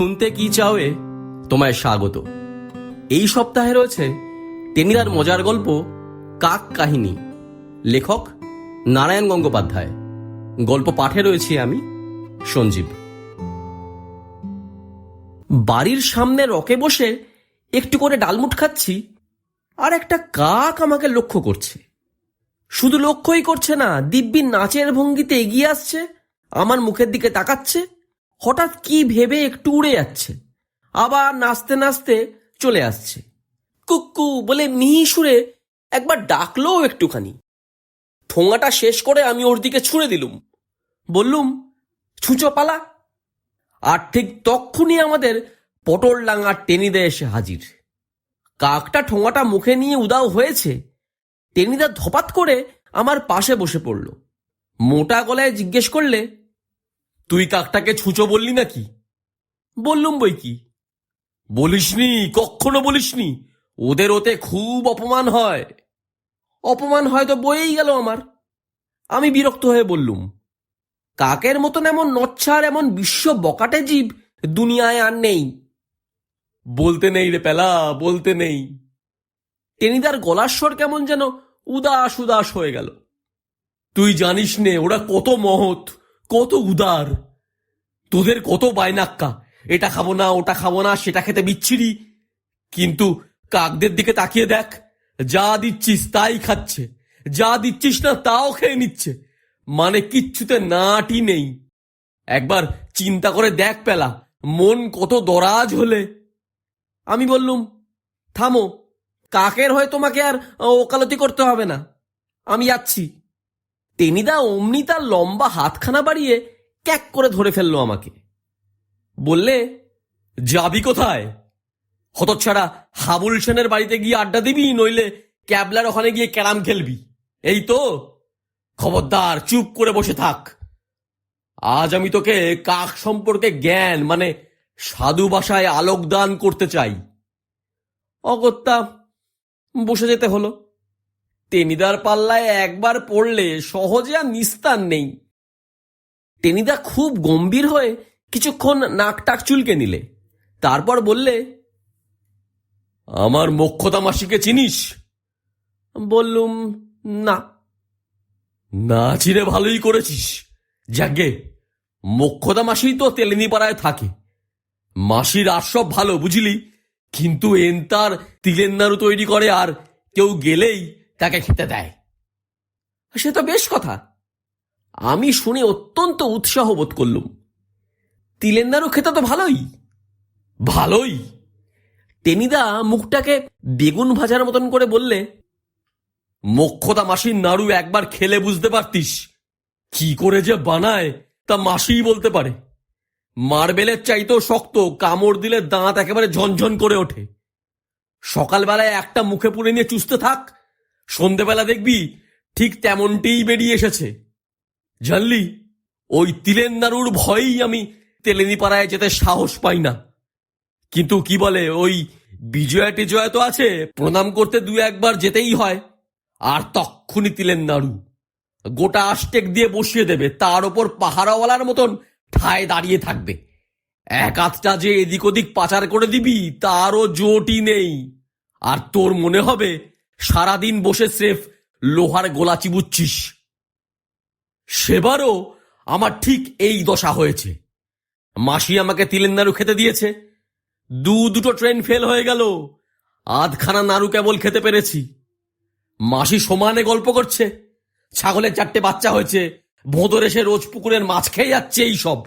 শুনতে কি চাওয়ে তোমায় স্বাগত। এই সপ্তাহে রয়েছে টেনিদার মজার গল্প, কাক কাহিনী। লেখক নারায়ণ গঙ্গোপাধ্যায়। গল্প পাঠে রয়েছি আমি, সঞ্জীব। বাড়ির সামনে রকে বসে একটু করে ডালমুট খাচ্ছি, আর একটা কাক আমাকে লক্ষ্য করছে। শুধু লক্ষ্যই করছে না, দিব্যি নাচের ভঙ্গিতে এগিয়ে আসছে, আমার মুখের দিকে তাকাচ্ছে হঠাৎ কি ভেবে একটু উড়ে যাচ্ছে। আবার নাচতে নাচতে চলে আসছে। কুক্কু বলে মিহি সুরে একবার ডাকলো একটুখানি। ঠোঙাটা শেষ করে আমি ওর দিকে ছুঁড়ে দিলুম। বললুম, ছুঁচো পালা। আর ঠিক তক্ষুনি আমাদের পটল ডাঙার টেনিদা এসে হাজির। কাকটা ঠোঙাটা মুখে নিয়ে উদাও হয়েছে। টেনিদা ধপাত করে আমার পাশে বসে পড়ল। মোটা গলায় জিজ্ঞেস করলে তুই কাকটাকে ছুঁচো বললি নাকি? বললুম বই কি? বলিসনি, কখনো বলিসনি। ওদের ওতে খুব অপমান হয়। অপমান হয়তো বয়েই গেল আমার। আমি বিরক্ত হয়ে বললুম, কাকের মতন এমন নচ্ছার, এমন বিশ্ব বকাটে জীব দুনিয়ায় আর নেই। বলতে নেই রে পেলা, বলতে নেই। টেনিদার গলার স্বর কেমন যেন উদাস উদাস হয়ে গেল। তুই জানিস নে, ওরা কত মহৎ। কত উদার। তোদের কত বাইনাক্কা এটা খাব না, ওটা খাব না, সেটা খেতে বিচ্ছিরি। কিন্তু কাকদের দিকে তাকিয়ে দেখ, যা দিচ্ছিস তাই খাচ্ছে। যা দিচ্ছিস না তাও খেয়ে নিচ্ছে। মানে কিচ্ছুতে নাটি নেই। একবার চিন্তা করে দেখ পেলা, মন কত দরাজ হলে। আমি বললুম, থামো, কাকের হয়ে তোমাকে আর ওকালতি করতে হবে না। আমি যাচ্ছি। টেনিদা অমনি তার লম্বা হাতখানা বাড়িয়ে ক্যাক করে ধরে ফেলল আমাকে। বললে, যাবি কোথায়? হতচ্ছাড়া হাবুল সেনের বাড়িতে গিয়ে আড্ডা দিবি, নইলে ক্যাবলার ওখানে গিয়ে ক্যারাম খেলবি। এই তো, খবরদার, চুপ করে বসে থাক। আজ আমি তোকে কাক সম্পর্কে জ্ঞান মানে সাধু ভাষায় আলোকদান করতে চাই। অগত্যা, বসে যেতে হলো। টেনিদার পাল্লায় একবার পড়লে সহজে আর নিস্তার নেই। টেনিদা খুব গম্ভীর হয়ে কিছুক্ষণ নাক টাক চুলকে নিলে। তারপর বললে, আমার মোক্ষতা মাসিকে চিনিস? বললুম, না। না চিনে ভালোই করেছিস। যাকে মোক্ষদা মাসি তো তেলেনি পাড়ায় থাকে। মাসির আর সব ভালো, বুঝলি? কিন্তু এন তার তিলের নাড়ু তৈরি করে আর কেউ গেলেই তাকে খেতে দেয়। সে তো বেশ কথা। আমি শুনে অত্যন্ত উৎসাহ বোধ করলুম। তিলেন্দারও খেতে তো ভালোই। ভালোই। টেনিদা মুখটাকে বেগুন ভাজার মতন করে বললে, মোক্ষদা মাসির নাড়ু একবার খেলে বুঝতে পারতিস। কি করে যে বানায় তা মাসিই বলতে পারে। মার্বেলের চাইতেও শক্ত, কামড় দিলে দাঁত একেবারে ঝনঝন করে ওঠে। সকালবেলায় একটা মুখে পুড়ে নিয়ে চুষতে থাক সন্ধেবেলা দেখবি ঠিক তেমনটিই বেরিয়ে এসেছে। জানলি, ওই তিলেন নাড়ুর ভয়েই আমি তেলেনিপাড়ায় যেতে সাহস পাই না। কিন্তু কি বলে, ওই বিজয়া টিজয়া তো আছে, প্রণাম করতে দু একবার যেতেই হয়। আর তক্ষুনি তিলেন নাড়ু গোটা আষ্টেক দিয়ে বসিয়ে দেবে, তার ওপর পাহারাওয়ালার মতন ঠায় দাঁড়িয়ে থাকবে। এক আধটা যে এদিক ওদিক পাচার করে দিবি, তারও জোটই নেই। আর তোর মনে হবে সারাদিন বসে স্রেফ লোহার গোলা চিবুচ্ছিস। সেবারও আমার ঠিক এই দশা হয়েছে। মাসি আমাকে তিলেন নাড়ু খেতে দিয়েছে। দু দুটো ট্রেন ফেল হয়ে গেল। আধখানা নাড়ু কেবল খেতে পেরেছি। মাসি সমানে গল্প করছে। ছাগলের চারটে বাচ্চা হয়েছে। ভোঁদর এসে রোজ পুকুরের মাছ খেয়ে যাচ্ছে এই সব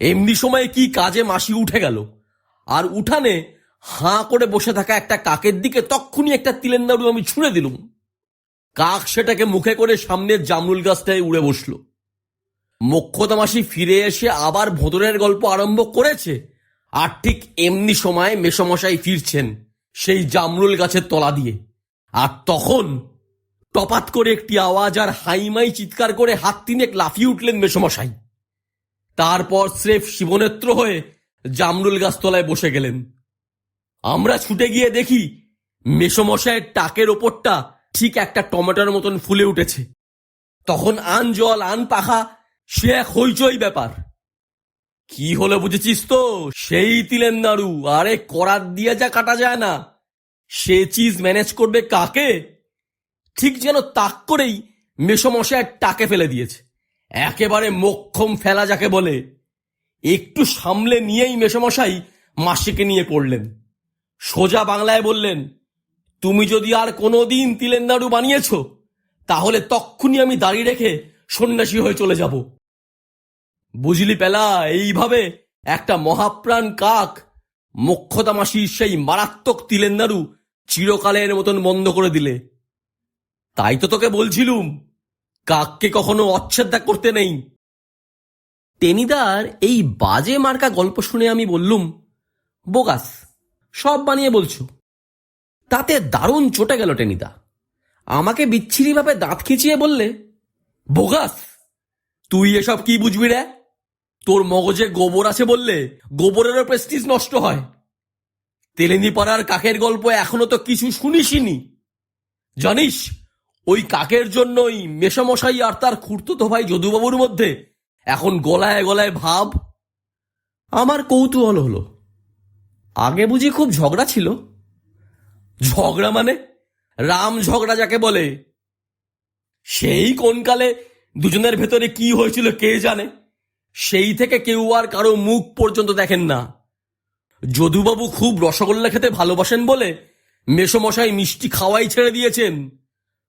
এমনি সময় কি কাজে মাসি উঠে গেল। আর উঠানে হাঁ করে বসে থাকা একটা কাকের দিকে তক্ষুনি একটা তিলের নাড়ু আমি ছুঁড়ে দিলুম। কাক সেটাকে মুখে করে সামনের জামরুল গাছটায় উড়ে বসল। মোক্ষদা মাসি ফিরে এসে আবার ভোঁদরের গল্প আরম্ভ করেছে, আর ঠিক এমনি সময় মেসমশাই ফিরছেন সেই জামরুল গাছের তলা দিয়ে। আর তখন টপাত করে একটি আওয়াজ আর হাইমাই চিৎকার করে হাত তিনেক লাফিয়ে উঠলেন মেসমশাই তারপর স্রেফ শিবনেত্র হয়ে জামরুল গাছতলায় বসে গেলেন। আমরা ছুটে গিয়ে দেখি মেসমশাইয়ের টাকের ওপরটা ঠিক একটা টমেটোর মতন ফুলে উঠেছে। তখন আন জল, আন পাখা, সে এক হইচই ব্যাপার। কি হলো বুঝেছিস তো? সেই তিলেন নাড়ু, আরে করার দিয়ে যা কাটা যায় না। সে চিজ ম্যানেজ করবে কাকে? ঠিক যেন তাক করেই মেসমশায় টাকে ফেলে দিয়েছে। একেবারে মোক্ষম ফেলা যাকে বলে। একটু সামলে নিয়েই মেসমশাই মাসিকে নিয়ে পড়লেন। সোজা বাংলায় বললেন, তুমি যদি আর কোনোদিন তিলের নাড়ু বানিয়েছ, তাহলে তক্ষুনি আমি দাঁড়িয়ে রেখে সন্ন্যাসী হয়ে চলে যাব। বুঝলি পেলা, এইভাবে একটা মহাপ্রাণ কাক মোক্ষদা মাসির সেই মারাত্মক তিলের নাড়ু চিরকালের মতন বন্ধ করে দিলে। তাই তো তোকে বলছিলুম, কাককে কখনো অচ্ছেদ্যা করতে নেই। টেনিদার এই বাজে মার্কা গল্প শুনে আমি বললুম, বোগাস সব বানিয়ে বলছো। তাতে দারুণ চটে গেল টেনিদা। আমাকে বিচ্ছিরিভাবে দাঁত খিচিয়ে বললে, বোগাস, তুই এসব কি বুঝবি রে? তোর মগজে গোবর আছে বললে গোবরেরও প্রেস্টিজ নষ্ট হয়। তেলেনি পাড়ার কাকের গল্প এখনও তো কিছু শুনিসনি। জানিস, ওই কাকের জন্যই মেশামশাই আর তার খুঁড়তো ভাই যদুবাবুর মধ্যে এখন গলায় গলায় ভাব। আমার কৌতূহল হলো। আগে বুঝি খুব ঝগড়া ছিল? ঝগড়া মানে? রাম ঝগড়া যাকে বলে। সেই কোনকালে দুজনের ভেতরে কি হয়েছিল কে জানে? সেই থেকে কেউ আর কারও মুখ পর্যন্ত দেখেন না। যদুবাবু খুব রসগোল্লা খেতে ভালোবাসেন বলে মেসমশাই মিষ্টি খাওয়াই ছেড়ে দিয়েছেন।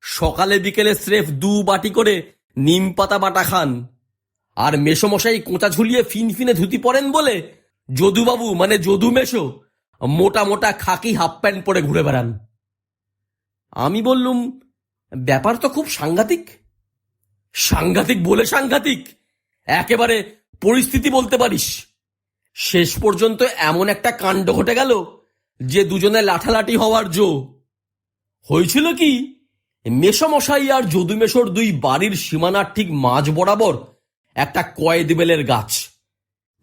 সকালে বিকেলে স্রেফ দু বাটি করে নিম পাতা বাটা খান। আর মেসমশাই কোঁচা ঝুলিয়ে ফিনফিনে ধুতি পরেন বলে যদুবাবু মানে যদু মেশো মোটা মোটা খাকি হাফ প্যান্ট পরে ঘুরে বেড়ান। আমি বললুম, ব্যাপার তো খুব সাংঘাতিক। সাংঘাতিক বলে সাংঘাতিক। একেবারে পরিস্থিতি বলতে পারিস। শেষ পর্যন্ত এমন একটা কাণ্ড ঘটে গেল যে দুজনে লাঠালাঠি হওয়ার জো। হয়েছিল কি মেসমশাই আর যদুমেশর দুই বাড়ির সীমানার ঠিক মাঝ বরাবর একটা কয়েদ বেলের গাছ।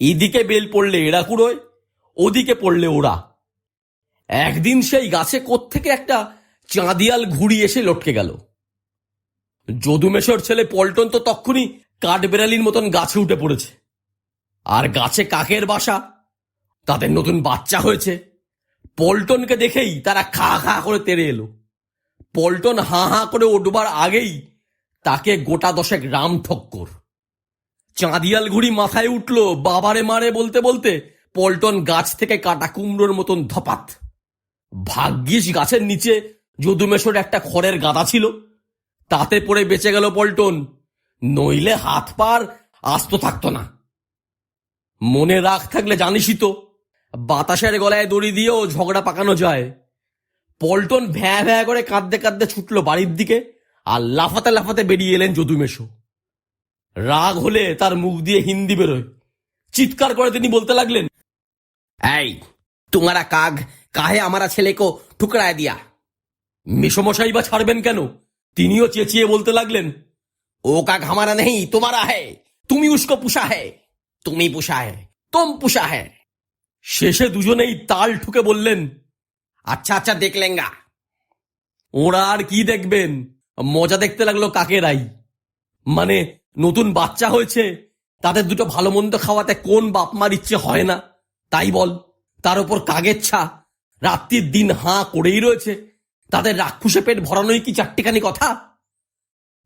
এদিকে বেল পড়লে এরা কুড়োয়, ওদিকে পড়লে ওরা। একদিন সেই গাছে কোত্থেকে একটা চাঁদিয়াল ঘুড়ি এসে লটকে গেল। যদুমেশর ছেলে পল্টন তো তক্ষুনি কাঠবেড়ালির মতন গাছে উঠে পড়েছে। আর গাছে কাকের বাসা? তাদের নতুন বাচ্চা হয়েছে। পল্টনকে দেখেই তারা খা খা করে তেড়ে এলো। পল্টন হাঁ হাঁ করে উঠবার আগেই তাকে গোটা দশেক রাম ঠক্কর। চাঁদিয়াল ঘুড়ি মাথায় উঠল, বাবারে মারে বলতে বলতে পল্টন গাছ থেকে কাটা কুমড়োর মতন ধপাত। ভাগ্যিস গাছের নিচে যদুমেশর একটা খড়ের গাদা ছিল। তাতে পড়ে বেঁচে গেল পল্টন, নইলে হাত পার আস্ত থাকতো না। মনে রাখ থাকলে জানিসই তো, বাতাসের গলায় দড়ি দিয়েও ঝগড়া পাকানো যায়। পল্টন ভ্যা ভ্যা করে কাঁদতে কাঁদতে ছুটলো বাড়ির দিকে আর লাফাতে লাফাতে বেরিয়ে এলেন যদুমেশো রাগ হলে তার মুখ দিয়ে হিন্দি বেরোয়। চিৎকার করে তিনি বলতে লাগলেন, এই, তোমারা কাগ, কাহে আমারা ছেলেকো ঠুকরায় দিয়া। মেসমশাই বা ছাড়বেন কেন? তিনিও চেঁচিয়ে বলতে লাগলেন, ও কাক আমারা নেই, তোমারা হে, তুমি উস্কো পুষা হে, তুমি পুষা হে, তোম পুষা হে। শেষে দুজনেই তাল ঠুকে বললেন আচ্ছা আচ্ছা দেখলেঙ্গা ওরা আর কি দেখবেন? মজা দেখতে লাগল কাকেরাই। মানে নতুন বাচ্চা হয়েছে, তাদের দুটো ভালো মন্দ খাওয়াতে কোন বাপ মার ইচ্ছে হয় না? তাই বল, তার উপর কাগের ছা। রাত্রির দিন হাঁ করেই রয়েছে। তাদের রাক্ষুসে পেট ভরানোই কি চারটিখানি কথা?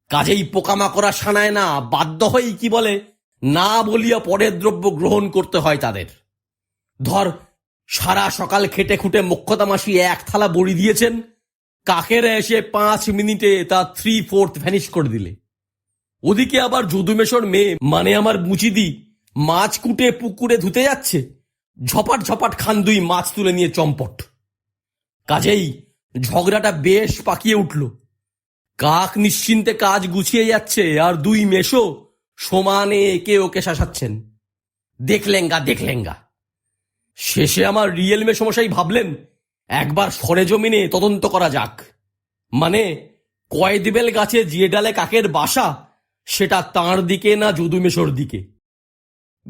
কাজেই পোকামাকড়া সানায় না, বাধ্য হয়েই কি বলে? না বলিয়া পরের দ্রব্য গ্রহণ করতে হয় তাদের। ধর, সারা সকাল খেটে খুঁটে মুখ্যতা মাসি এক থালা বড়ি দিয়েছেন, কাকেরা এসে পাঁচ মিনিটে তা থ্রি ফোর্থ ভ্যানিশ করে দিলে। ওদিকে আবার যদুমেশর মেয়ে মানে আমার বুচিদি মাছ কুটে পুকুরে ধুতে যাচ্ছে। ঝপাট ঝপাট খান দুই মাছ তুলে নিয়ে চম্পট। কাজেই ঝগড়াটা বেশ পাকিয়ে উঠল। কাক নিশ্চিন্তে কাজ গুছিয়ে যাচ্ছে, আর দুই মেশো সমানে একে ওকে শাসাচ্ছেন। দেখলেঙ্গা দেখলেঙ্গা শেষে আমার রিয়েল মেসমশাই ভাবলেন, একবার সরেজমিনে তদন্ত করা যাক। মানে কয়েদিবেল গাছে যে ডালে কাকের বাসা সেটা তাঁর দিকে না যদুমেশর দিকে।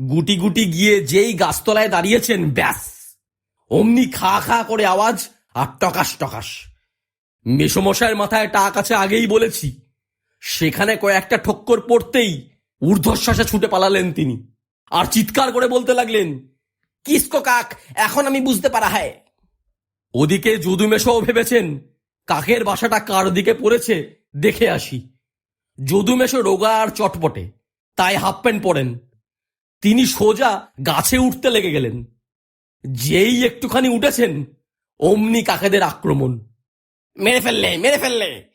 গুটি গুটি গিয়ে যেই গাছতলায় দাঁড়িয়েছেন, ব্যাস। অমনি খা খা করে আওয়াজ আর টকাস টকাস মেসমশায়ের মাথায় টাক আছে আগেই বলেছি। সেখানে কয়েকটা ঠক্কর পড়তেই ঊর্ধ্বশ্বাসে ছুটে পালালেন তিনি। আর চিৎকার করে বলতে লাগলেন, কিসকো কাক, এখন আমি বুঝতে পারা হয়। ওদিকে যদুমেশও ভেবেছেন, কাকের বাসাটা কার দিকে পড়েছে, দেখে আসি। যদুমেশো রোগা আর চটপটে। তাই হাফ প্যান্ট পরেন। তিনি সোজা গাছে উঠতে লেগে গেলেন। যেই একটুখানি উঠেছেন, অমনি কাকেদের আক্রমণ। মেরে ফেললে মেরে ফেললে!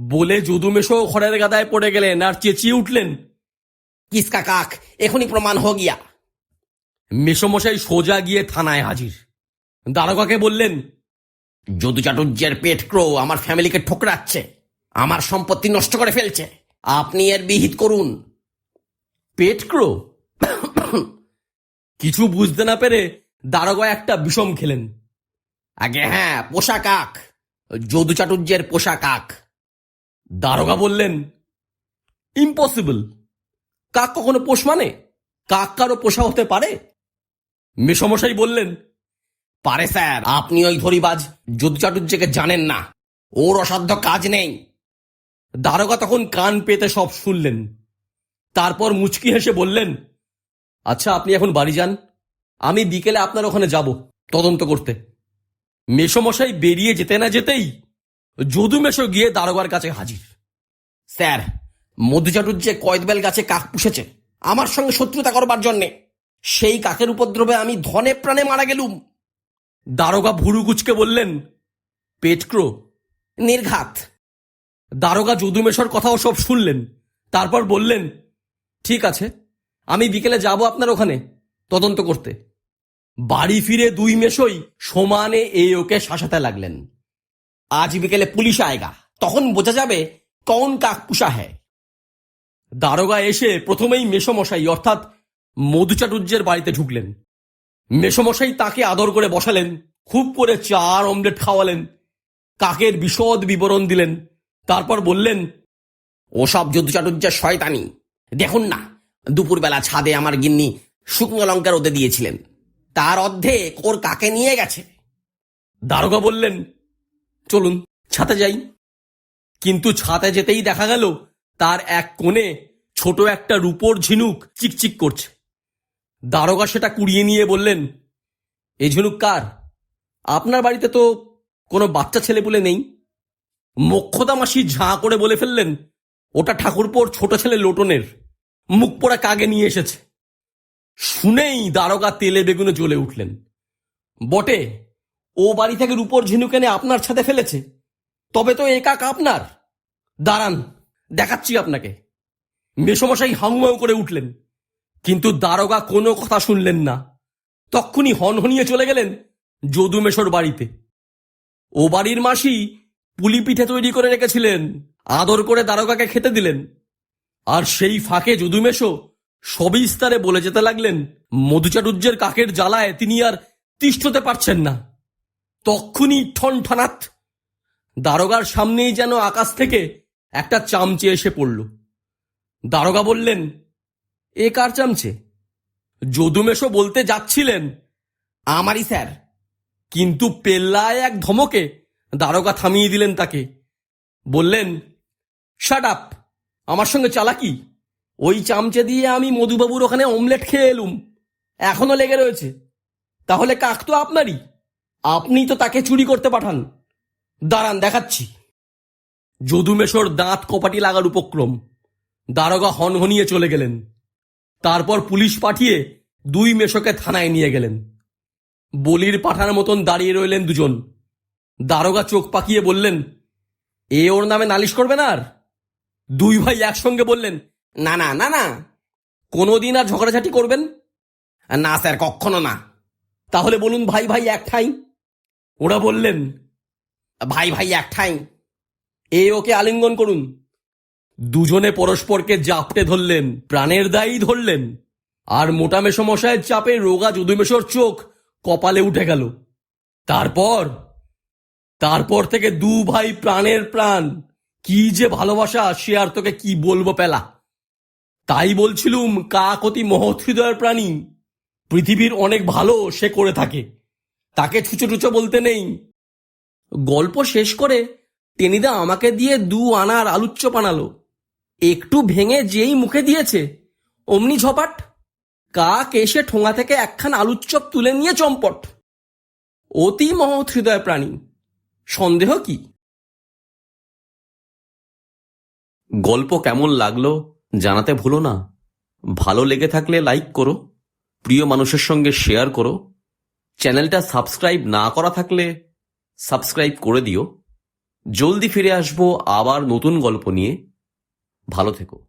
বলে যদুমেশো খড়ের গাদায় পড়ে গেলেন আর চেঁচিয়ে উঠলেন কিসকা কাক এখনই প্রমাণ হো গিয়া। মেসমশাই সোজা গিয়ে থানায় হাজির। দারোগাকে বললেন, যদু চাটুর্যের পেট ক্রো, আমার ফ্যামিলিকে ঠোকরাচ্ছে, আমার সম্পত্তি নষ্ট করে ফেলছে। আপনি এর বিহিত করুন। পেট ক্রো? কিছু বুঝতে না পেরে দারোগা একটা বিষম খেলেন। আগে হ্যাঁ পোষা কাক যদু চাটুর্যের পোষা কাক দারোগা বললেন ইম্পসিবল কাক কখনো পোষ মানে? কাক কারও পোষা হতে পারে? মেসমশাই বললেন পারে স্যার আপনি ওই ধরিবাজ যদু চাটুর্যকে জানেন না। ওর অসাধ্য কাজ নেই। দারোগা তখন কান পেতে সব শুনলেন। তারপর মুচকি হেসে বললেন আচ্ছা আপনি এখন বাড়ি যান। আমি বিকেলে আপনার ওখানে যাব তদন্ত করতে। মেসমশাই বেরিয়ে যেতে না যেতেই যদু মেশো গিয়ে দারোগার কাছে হাজির। স্যার মধুচাটুর্যে কয়েদবেল গাছে কাক পুষেছে, আমার সঙ্গে শত্রুতা করবার জন্যে সেই কাকের উপদ্রবে আমি ধনে প্রাণে মারা গেলুম। দারোগা ভুরু কুচকে বললেন, পেটক্রো, নির্ঘাত। দারোগা যদুমেশর কথাও সব শুনলেন। তারপর বললেন, ঠিক আছে, আমি বিকেলে যাব আপনার ওখানে তদন্ত করতে। বাড়ি ফিরে দুই মেশই সমানে এ ওকে শাসাতে লাগলেন। আজ বিকেলে পুলিশ আয়গা, তখন বোঝা যাবে কন কাক পুষা হ্যায়। দারোগা এসে প্রথমেই মেসমশাই, অর্থাৎ মধুচাটুর্যের বাড়িতে ঢুকলেন। মেসমশাই তাকে আদর করে বসালেন, খুব করে চার অমলেট খাওয়ালেন, কাকের বিশদ বিবরণ দিলেন তারপর বললেন, ওসব যদুচাটুর্যের শয়তানি। দেখুন না, দুপুরবেলা ছাদে আমার গিন্নি শুকনো লঙ্কা রোদে দিয়েছিলেন। তার অর্ধেক ওর কাকে নিয়ে গেছে? দারোগা বললেন, চলুন, ছাতে যাই। কিন্তু ছাতে যেতেই দেখা গেল, তার এক কোণে ছোট একটা রূপোর ঝিনুক চিকচিক করছে। দারোগা সেটা কুড়িয়ে নিয়ে বললেন এই ঝিনুক কার? আপনার বাড়িতে তো কোনো বাচ্চা ছেলে বলে নেই? মোক্ষদা মাসি ঝাঁ করে বলে ফেললেন, ওটা ঠাকুরপোর ছোট ছেলে লোটনের, মুখ পোড়া কাগে নিয়ে এসেছে। শুনেই দারোগা তেলে বেগুনে জ্বলে উঠলেন। বটে, ও বাড়ি থেকে রূপোর ঝিনুক এনে আপনার ছাদে ফেলেছে, তবে তো এ কাক আপনার দাঁড়ান, দেখাচ্ছি আপনাকে। মেসমশাই হাউমাউ করে উঠলেন, কিন্তু দারোগা কোনো কথা শুনলেন না। তক্ষুনি হনহনিয়ে চলে গেলেন যদুমেশর বাড়িতে। ও বাড়ির মাসি পুলি পিঠে তৈরি করে রেখেছিলেন। আদর করে দারোগাকে খেতে দিলেন। আর সেই ফাঁকে যদুমেশো সবিস্তারে বলে যেতে লাগলেন মধুচাটুর্যের কাকের জ্বালায় তিনি আর তিষ্ঠতে পারছেন না। তক্ষুনি ঠন ঠনাত দারোগার সামনেই যেন আকাশ থেকে একটা চামচে এসে পড়ল। দারোগা বললেন, এ কার চামচে? যদুমেশো বলতে যাচ্ছিলেন, আমারই স্যার। কিন্তু পেল্লায় এক ধমকে দারোগা থামিয়ে দিলেন তাকে। বললেন শাট আপ আমার সঙ্গে চালাকি। ওই চামচে দিয়ে আমি মধুবাবুর ওখানে অমলেট খেয়ে এলুম। এখনও লেগে রয়েছে। তাহলে কাক তো আপনারই? আপনি তো তাকে চুরি করতে পাঠান। দাঁড়ান, দেখাচ্ছি। যদুমেশর দাঁত কপাটি লাগার উপক্রম। দারোগা হনহনিয়ে চলে গেলেন। তারপর পুলিশ পাঠিয়ে দুই মেশকে থানায় নিয়ে গেলেন। বলির পাঠার মতন দাঁড়িয়ে রইলেন দুজন। দারোগা চোখ পাকিয়ে বললেন, এ ওর নামে নালিশ করবেন আর? দুই ভাই একসঙ্গে বললেন, না না না না, কোনোদিন আর ঝগড়াঝাটি করবেন? না, স্যার কখনো না। তাহলে বলুন, ভাই ভাই, এক ঠাই। ওরা বললেন, ভাই ভাই, এক ঠাই। এ ওকে আলিঙ্গন করুন। দুজনে পরস্পরকে জাপটে ধরলেন, প্রাণের দায়ী ধরলেন, আর মোটা মেসমশায়ের চাপে রোগা যদুমেশর চোখ কপালে উঠে গেল। তারপর তারপর থেকে দু ভাই প্রাণের প্রাণ। কি যে ভালোবাসা, সে আর তোকে কি বলব পেলা? তাই বলছিলুম, কাক অতি মহৎ হৃদয়ের প্রাণী। পৃথিবীর অনেক ভালো সে করে থাকে। তাকে ছুচো টুচো বলতে নেই। গল্প শেষ করে টেনিদা আমাকে দিয়ে দু আনার আলুচ্চ বানালো। একটু ভেঙে যেই মুখে দিয়েছে, অমনি ঝপাট, কাক এসে ঠোঙা থেকে একখান আলুর চপ তুলে নিয়ে চম্পট। অতি মহৎ হৃদয় প্রাণী। সন্দেহ কি? গল্প কেমন লাগল জানাতে ভুলো না। ভালো লেগে থাকলে লাইক করো। প্রিয় মানুষের সঙ্গে শেয়ার করো। চ্যানেলটা সাবস্ক্রাইব না করা থাকলে সাবস্ক্রাইব করে দিও। জলদি ফিরে আসব আবার নতুন গল্প নিয়ে। ভালো থেকো।